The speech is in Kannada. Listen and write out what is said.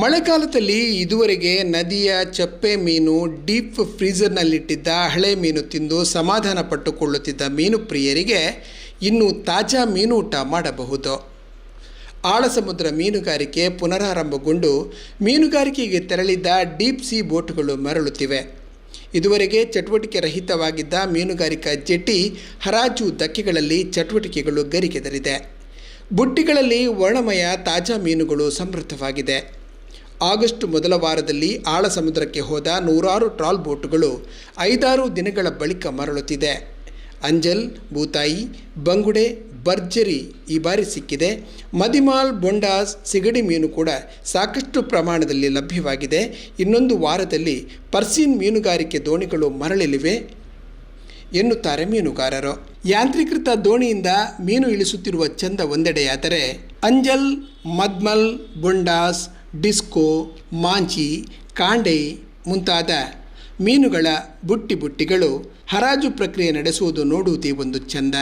ಮಳೆಗಾಲದಲ್ಲಿ ಇದುವರೆಗೆ ನದಿಯ ಚಪ್ಪೆ ಮೀನು ಡೀಪ್ ಫ್ರೀಜರ್ನಲ್ಲಿಟ್ಟಿದ್ದ ಹಳೆ ಮೀನು ತಿಂದು ಸಮಾಧಾನ ಪಟ್ಟುಕೊಳ್ಳುತ್ತಿದ್ದ ಮೀನು ಪ್ರಿಯರಿಗೆ ಇನ್ನು ತಾಜಾ ಮೀನು ಊಟ ಮಾಡಬಹುದು. ಆಳಸಮುದ್ರ ಮೀನುಗಾರಿಕೆ ಪುನರಾರಂಭಗೊಂಡು ಮೀನುಗಾರಿಕೆಗೆ ತೆರಳಿದ್ದ ಡೀಪ್ ಸಿ ಬೋಟ್ಗಳು ಮರಳುತ್ತಿವೆ. ಇದುವರೆಗೆ ಚಟುವಟಿಕೆ ರಹಿತವಾಗಿದ್ದ ಮೀನುಗಾರಿಕಾ ಜೆಟ್ಟಿ ಹರಾಜು ದಕ್ಕೆಗಳಲ್ಲಿ ಚಟುವಟಿಕೆಗಳು ಗರಿಗೆದರಿದೆ. ಬುಟ್ಟಿಗಳಲ್ಲಿ ವರ್ಣಮಯ ತಾಜಾ ಮೀನುಗಳು ಸಮೃದ್ಧವಾಗಿದೆ. ಆಗಸ್ಟ್ ಮೊದಲ ವಾರದಲ್ಲಿ ಆಳ ಸಮುದ್ರಕ್ಕೆ ಹೋದ ನೂರಾರು ಟ್ರಾಲ್ ಬೋಟುಗಳು ಐದಾರು ದಿನಗಳ ಬಳಿಕ ಮರಳುತ್ತಿದೆ. ಅಂಜಲ್, ಬೂತಾಯಿ, ಬಂಗುಡೆ, ಭರ್ಜರಿ ಈ ಬಾರಿ ಸಿಕ್ಕಿದೆ. ಮದಿಮಾಲ್, ಬೊಂಡಾಸ್, ಸಿಗಡಿ ಮೀನು ಕೂಡ ಸಾಕಷ್ಟು ಪ್ರಮಾಣದಲ್ಲಿ ಲಭ್ಯವಾಗಿದೆ. ಇನ್ನೊಂದು ವಾರದಲ್ಲಿ ಪರ್ಸಿನ್ ಮೀನುಗಾರಿಕೆ ದೋಣಿಗಳು ಮರಳಲಿವೆ ಎನ್ನುತ್ತಾರೆ ಮೀನುಗಾರರು. ಯಾಂತ್ರೀಕೃತ ದೋಣಿಯಿಂದ ಮೀನು ಇಳಿಸುತ್ತಿರುವ ಚಂದ ಒಂದೆಡೆಯಾದರೆ ಅಂಜಲ್, ಮದ್ಮಲ್, ಬುಂಡಾಸ್ ಡಿಸ್ಕೋ ಮಾಂಚಿ ಕಾಂಡೆ ಮುಂತಾದ ಮೀನುಗಳ ಬುಟ್ಟಿ ಬುಟ್ಟಿಗಳು ಹರಾಜು ಪ್ರಕ್ರಿಯೆ ನಡೆಸುವುದು ನೋಡುವುದೇ ಒಂದು ಚಂದ.